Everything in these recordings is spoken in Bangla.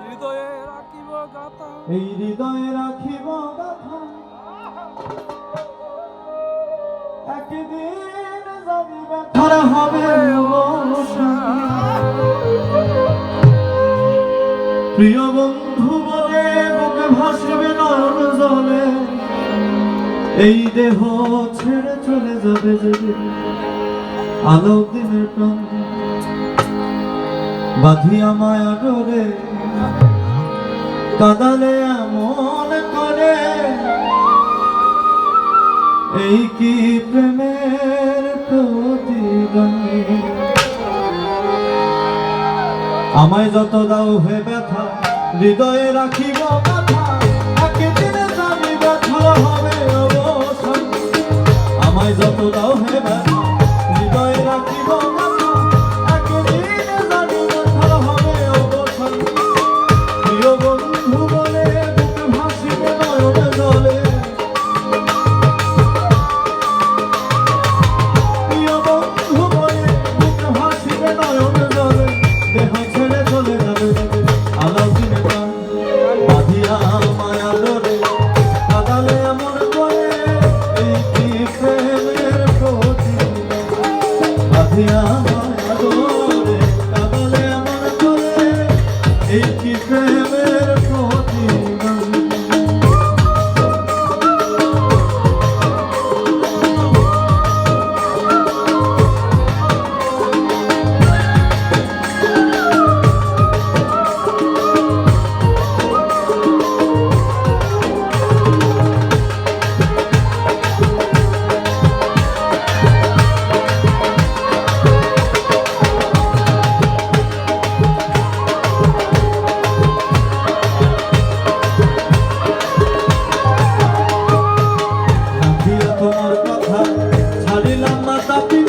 হৃদয়ে রাখিব এই হৃদয়ে রাখিব গাথা। একদিন হবে প্রিয় বন্ধু বলে বুকে ভাসবে নয়ন জলে। এই দেহ ছেড়ে চলে যাবে যেদিন আলো দিনের প্রাণ। বাঁধিয়া মায়া ডোরে কাদালে এমন করে। এই কি প্রেমের আমায় যত দাও হে ব্যথা হৃদয়ে রাখিব কথা la mata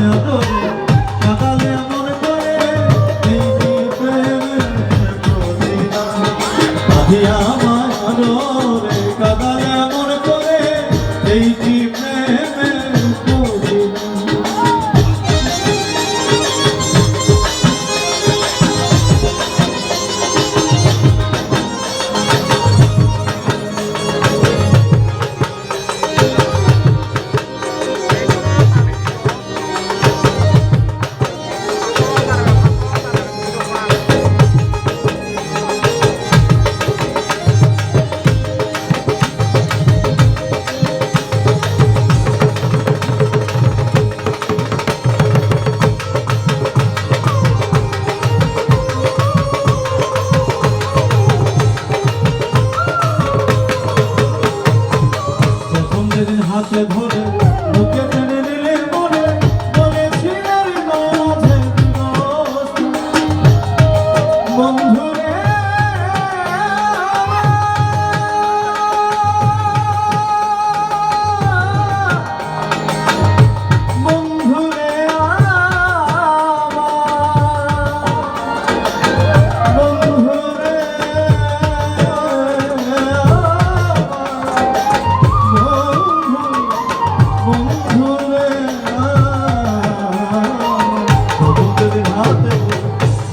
呀，哥。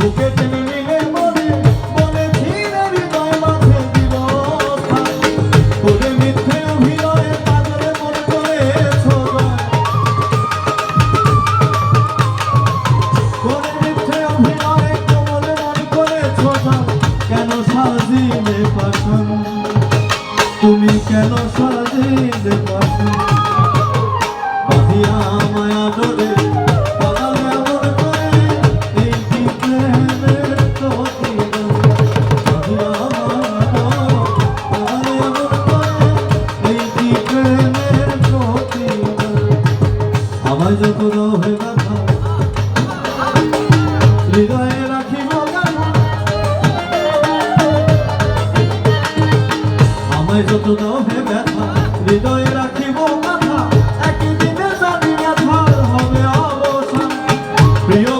Porque tiene যত অবসান। প্রিয়